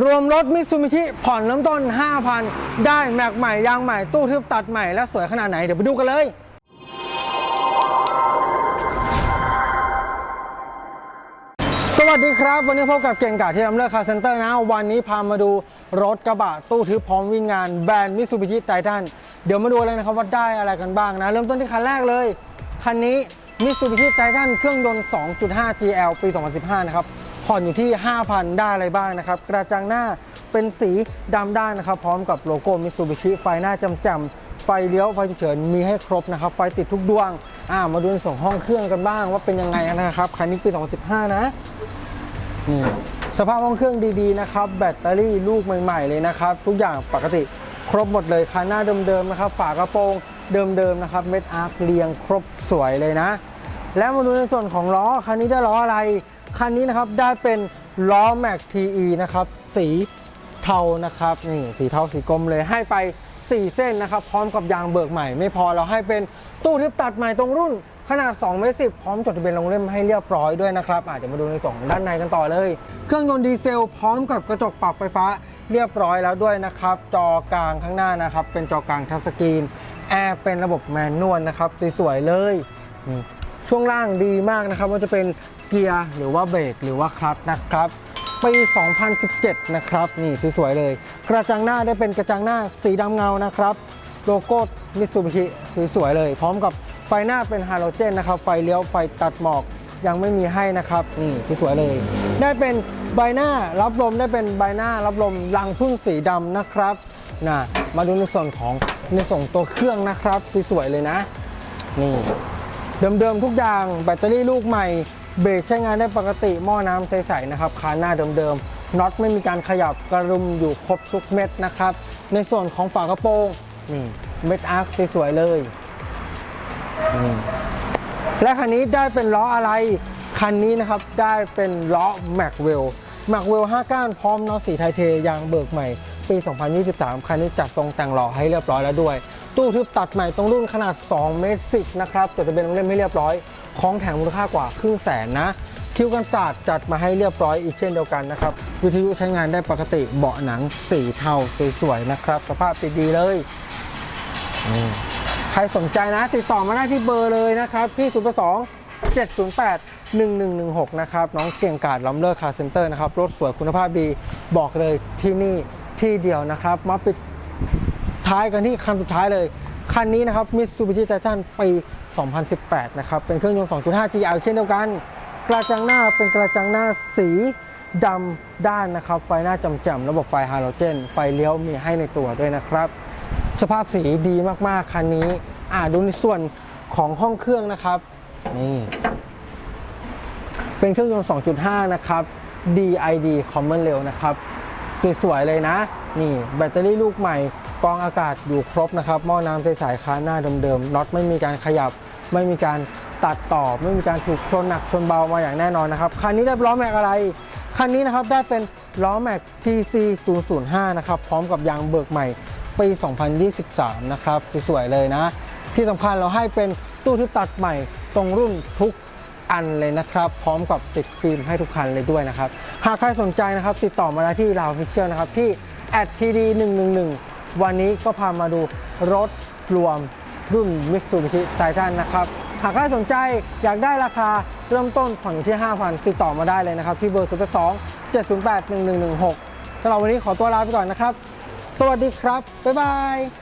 รวมรถมิตซูบิชิผ่อนเริ่มต้น 5,000 ได้แม็กใหม่ยางใหม่ตู้ทึบตัดใหม่และสวยขนาดไหน เดี๋ยวไปดูกันเลย สวัสดีครับ วันนี้พบกับเก่งกาที่ลำเลิกคาร์เซ็นเตอร์นะ วันนี้พามาดูรถกระบะตู้ทึบพร้อมวิ่งงานแบรนด์มิตซูบิชิไททันเดี๋ยวมาดูเลยนะครับว่าได้อะไรกันบ้างนะ เริ่มต้นที่คันแรกเลยคันนี้มิตซูบิชิไททันเครื่องยนต์ 2.5 GL ปี 2015 นะครับ ผ่อนอยู่ที่ 5,000 ได้อะไรบ้างนะครับ กระจังหน้าเป็นสีดำด้านนะครับ พร้อมกับโลโก้มิตซูบิชิไฟหน้าจำจำไฟเลี้ยว ไฟฉุกเฉินมีให้ครบนะครับ ไฟติดทุกดวง อ่า มาดูในส่วนของห้องเครื่องกันบ้างว่าเป็นยังไงนะครับ คันนี้ปี 2015 นะนี่สภาพห้องเครื่องดีๆนะครับ แบตเตอรี่ลูกใหม่ ๆ เลยนะครับ ทุกอย่างปกติครบหมดเลยคันหน้าเดิมๆนะครับ ฝากระโปรงเดิมๆนะครับเม็ดอาร์คเรียงครบสวยเลยนะ แล้วมาดูในส่วนของล้อคันนี้ได้ล้ออะไร คันนี้นะครับได้เป็นล้อแม็กทีนะครับสีเทานะครับนี่สีเทาสีกรมเลยให้ไป 4 เส้นนะครับพร้อมกับยางเบิกใหม่ ไม่พอเราให้เป็นตู้ทึบตัดใหม่ตรงรุ่นขนาด2เมตรสิพร้อมจดทะเบียนลงเล่มให้เรียบร้อยด้วยนะครับอาจจะเดี๋ยวมาดูในส่วนของด้านในกันต่อเลย เครื่องยนต์ดีเซลพร้อมกับกระจกปรับไฟฟ้าเรียบร้อยแล้วด้วยนะครับ จอกลางข้างหน้านะครับ เป็นจอกลางทัชสกรีนแอร์เป็นระบบแมนนวลนะครับสวยๆเลยนี่ ช่วงล่างดีมากนะครับว่าจะเป็นเกียร์หรือว่าเบรกหรือว่าคลัตช์นะครับปี 2017 นะครับ นี่สวยๆเลย กระจังหน้าได้เป็นกระจังหน้าสีดำเงานะครับ โลโก้มิตซูบิชิสวยๆเลย พร้อมกับไฟหน้าเป็นฮาโลเจนนะครับ ไฟเลี้ยวไฟตัดหมอกยังไม่มีให้นะครับ นี่สวยๆเลย ได้เป็นใบหน้ารับลมได้เป็นใบหน้ารับลมรังพึ่งสีดำนะครับนะมาดูในส่วนของในส่วนตัวเครื่องนะครับสวยๆเลยนะ นี่ เดิมๆทุกอย่างแบตเตอรี่ลูกใหม่ เบรกใช้งานได้ปกติหม้อน้ำใสๆนะครับคานหน้าเดิมๆน็อตไม่มีการขยับกระดุมอยู่ครบทุกเม็ดนะครับ ในส่วนของฝากระโปรงนี่เม็ดอาร์คสวยๆเลย และคันนี้ได้เป็นล้ออะไร คันนี้นะครับได้เป็นล้อแม็กเวลแม็กเวล5ก้านพร้อมน็อตสีไทเทยางเบิกใหม่ ปี 2023 คันนี้จัดทรงแต่งหล่อให้เรียบร้อยแล้วด้วย ตู้ทึบตัดใหม่ตรงรุ่นขนาด 2 เมตร 10 นะครับจดทะเบียนลงเล่มให้เรียบร้อยของแถมมูลค่ากว่าครึ่งแสนนะ คิวกันศาสตร์จัดมาให้เรียบร้อยอีกเช่นเดียวกันนะครับ วิทยุใช้งานได้ปกติเบาะหนังสีเทาสวยๆนะครับ สภาพดีๆเลยใครสนใจนะ ติดต่อมาได้ที่เบอร์เลยนะครับที่0 2 708 1116 นะครับ น้องเก่งกาดล้ำเลิศคาร์เซ็นเตอร์นะครับ รถสวยคุณภาพดีบอกเลยที่นี่ที่เดียวนะครับ มาปิด ท้ายกันที่คันสุดท้ายเลย คันนี้นะครับ Mitsubishi Titan ปี 2018 นะครับ เป็นเครื่องยนต์ 2.5 GR เช่นเดียวกัน กระจังหน้าเป็นกระจังหน้าสีดำด้านนะครับ ไฟหน้าจำๆระบบไฟฮาโลเจน ไฟเลี้ยวมีให้ในตัวด้วยนะครับ สภาพสีดีมากๆ คันนี้ อ่าดูในส่วนของห้องเครื่องนะครับ นี่ เป็นเครื่องยนต์ 2.5 นะครับ DID Common Rail นะครับ สวยๆ เลยนะ นี่ แบตเตอรี่ลูกใหม่ กรองอากาศอยู่ครบนะครับ หม้อน้ำใสๆค้าหน้าเดิมๆน็อตไม่มีการขยับ ไม่มีการตัดต่อ ไม่มีการถูกชนหนักชนเบามาอย่างแน่นอนนะครับ คันนี้ได้ล้อแม็กอะไร คันนี้นะครับได้เป็นล้อแม็ก TC 005นะครับ พร้อมกับยางเบิกใหม่ปี 2023 นะครับ สวยๆเลยนะ ที่สำคัญเราให้เป็นตู้ทึบตัดใหม่ตรงรุ่นทุกอันเลยนะครับ พร้อมกับติดฟิล์มให้ทุกคันเลยด้วยนะครับ หากใครสนใจนะครับ ติดต่อมาได้ที่ลาวฟิเชียลนะครับที่ @td 1 1 1 วันนี้ก็พามาดูรถรวมรุ่น Mitsubishi Titan นะครับ หากใครสนใจอยากได้ราคาเริ่มต้นผ่อนอยู่ที่ 5,000 ติดต่อมาได้เลยนะครับ ที่เบอร์ 0 2 708 1116สำหรับวันนี้ขอตัวลาไปก่อนนะครับ สวัสดีครับ บ๊ายบาย